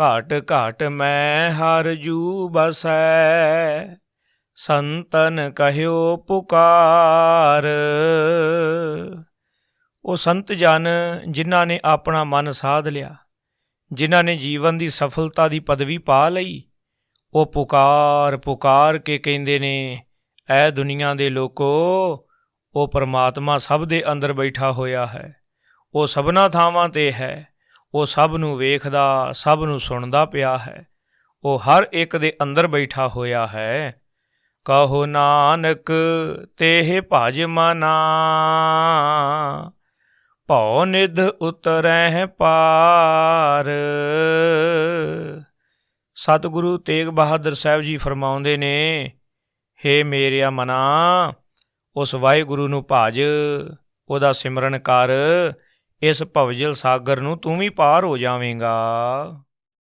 ਘਾਟ ਘਾਟ ਮੈਂ ਹਰ ਜੂ ਬਸੈ। ਸੰਤਨ ਕਹਿਓ ਪੁਕਾਰ। ਉਹ ਸੰਤ ਜਨ ਜਿਨ੍ਹਾਂ ਨੇ ਆਪਣਾ ਮਨ ਸਾਧ ਲਿਆ, ਜਿਨ੍ਹਾਂ ਨੇ ਜੀਵਨ ਦੀ ਸਫਲਤਾ ਦੀ ਪਦਵੀ ਪਾ ਲਈ, ਉਹ ਪੁਕਾਰ ਪੁਕਾਰ ਕੇ ਕਹਿੰਦੇ ਨੇ, ਐ ਦੁਨੀਆ ਦੇ ਲੋਕੋ, ਉਹ ਪਰਮਾਤਮਾ ਸਭ ਦੇ ਅੰਦਰ ਬੈਠਾ ਹੋਇਆ ਹੈ, ਉਹ ਸਭਨਾ ਥਾਵਾਂ ਤੇ ਹੈ ਉਹ ਸਭ ਨੂੰ ਵੇਖਦਾ, ਸਭ ਨੂੰ ਸੁਣਦਾ ਪਿਆ ਹੈ। ਉਹ ਹਰ ਇੱਕ ਦੇ ਅੰਦਰ ਬੈਠਾ ਹੋਇਆ ਹੈ। ਕਹੋ ਨਾਨਕ, ਤੇਹ ਭਜ ਮਨਾ। ਭਉ ਨਿਧ ਉਤਰਹਿ ਪਾਰ। ਸਤਿਗੁਰੂ ਤੇਗ ਬਹਾਦਰ ਸਾਹਿਬ ਜੀ ਫਰਮਾਉਂਦੇ ਨੇ, ਹੇ ਮੇਰਿਆ ਮਨਾ, ਉਸ ਵਾਹਿਗੁਰੂ ਨੂੰ ਭਜ, ਉਹਦਾ ਸਿਮਰਨ ਕਰ। ਇਸ ਭਵਜਲ ਸਾਗਰ ਨੂੰ ਤੂੰ ਵੀ ਪਾਰ ਹੋ ਜਾਵੇਂਗਾ।